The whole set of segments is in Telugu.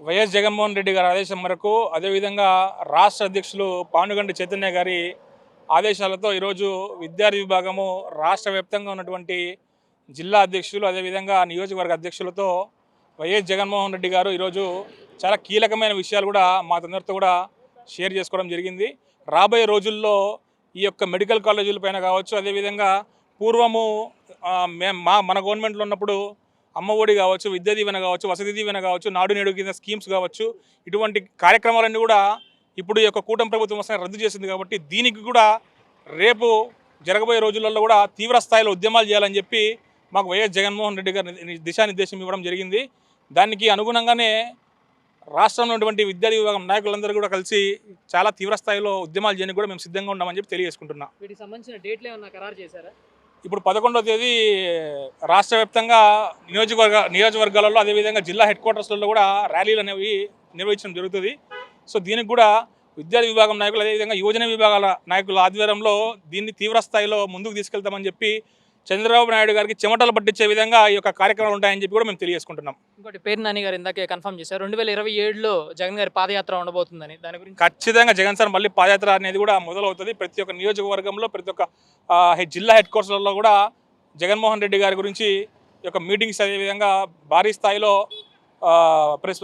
వైఎస్ జగన్మోహన్ రెడ్డి గారి ఆదేశం మేరకు అదేవిధంగా రాష్ట్ర అధ్యక్షులు పానుగండి చైతన్య గారి ఆదేశాలతో ఈరోజు విద్యార్థి విభాగము రాష్ట్ర వ్యాప్తంగా ఉన్నటువంటి జిల్లా అధ్యక్షులు అదేవిధంగా నియోజకవర్గ అధ్యక్షులతో వైఎస్ జగన్మోహన్ రెడ్డి గారు ఈరోజు చాలా కీలకమైన విషయాలు కూడా మా తొందరతో కూడా షేర్ చేసుకోవడం జరిగింది. రాబోయే రోజుల్లో ఈ యొక్క మెడికల్ కాలేజీల పైన కావచ్చు అదేవిధంగా పూర్వము మా మన గవర్నమెంట్లో ఉన్నప్పుడు అమ్మ ఒడి కావచ్చు విద్యా దీవెన కావచ్చు వసతి దీవెన కావచ్చు నాడు నేడు కింద స్కీమ్స్ కావచ్చు ఇటువంటి కార్యక్రమాలన్నీ కూడా ఇప్పుడు ఈ యొక్క కూటమి ప్రభుత్వం రద్దు చేసింది కాబట్టి దీనికి కూడా రేపు జరగబోయే రోజులలో కూడా తీవ్ర స్థాయిలో ఉద్యమాలు చేయాలని చెప్పి మాకు వైఎస్ జగన్మోహన్ రెడ్డి గారు దిశానిర్దేశం ఇవ్వడం జరిగింది. దానికి అనుగుణంగానే రాష్ట్రంలో ఉన్నటువంటి విద్యార్థి విభాగం నాయకులందరూ కూడా కలిసి చాలా తీవ్ర స్థాయిలో ఉద్యమాలు చేయడానికి కూడా మేము సిద్ధంగా ఉన్నామని చెప్పి తెలియజేసుకుంటున్నాం. వీటికి సంబంధించిన డేట్లు ఏమన్నా ఖరారు చేశారా? ఇప్పుడు పదకొండవ తేదీ రాష్ట్ర వ్యాప్తంగా నియోజకవర్గ నియోజకవర్గాలలో అదేవిధంగా జిల్లా హెడ్ క్వార్టర్స్లలో కూడా ర్యాలీలు అనేవి నిర్వహించడం జరుగుతుంది. సో దీనికి కూడా విద్యార్థి విభాగం నాయకులు అదేవిధంగా యువజన విభాగాల నాయకుల ఆధ్వర్యంలో దీన్ని తీవ్ర స్థాయిలో ముందుకు తీసుకెళ్తామని చెప్పి చంద్రబాబు నాయుడు గారికి చెమటలు పట్టించే విధంగా ఈ యొక్క కార్యక్రమాలు ఉంటాయని చెప్పి కూడా మేము తెలియజేసుకుంటున్నాం. ఇంకోటి పేరు నాని గారు ఇందాకే కన్ఫర్మ్ చేశారు. రెండు వేల ఇరవై ఏడులో జగన్ గారి పాదయాత్ర ఉండబోతుందని. దాని గురించి ఖచ్చితంగా జగన్ సార్ మళ్ళీ పాదయాత్ర అనేది కూడా మొదలవుతుంది. ప్రతి ఒక్క నియోజకవర్గంలో ప్రతి ఒక్క జిల్లా హెడ్ క్వార్టర్స్లలో కూడా జగన్మోహన్ రెడ్డి గారి గురించి యొక్క మీటింగ్స్ అదేవిధంగా భారీ స్థాయిలో ప్రెస్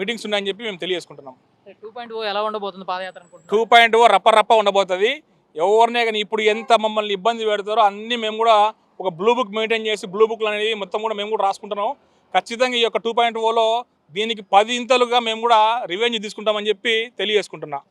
మీటింగ్స్ ఉన్నాయని చెప్పి మేము తెలియజేసుకుంటున్నాం. టూ పాయింట్ ఓ ఎలా ఉండబోతుంది పాదయాత్ర టూ పాయింట్ ఓ రప్ప రప్ప ఉండబోతుంది. ఎవరినే కానీ ఇప్పుడు ఎంత మమ్మల్ని ఇబ్బంది పెడతారో అన్నీ మేము కూడా ఒక బ్లూ బుక్ మెయింటైన్ చేసి బ్లూ బుక్లు అనేది మొత్తం కూడా మేము కూడా రాసుకుంటున్నాం. ఖచ్చితంగా ఈ యొక్క టూ పాయింట్ ఓలో దీనికి పది ఇంతలుగా మేము కూడా రివెంజ్ తీసుకుంటామని చెప్పి తెలియజేసుకుంటున్నాం.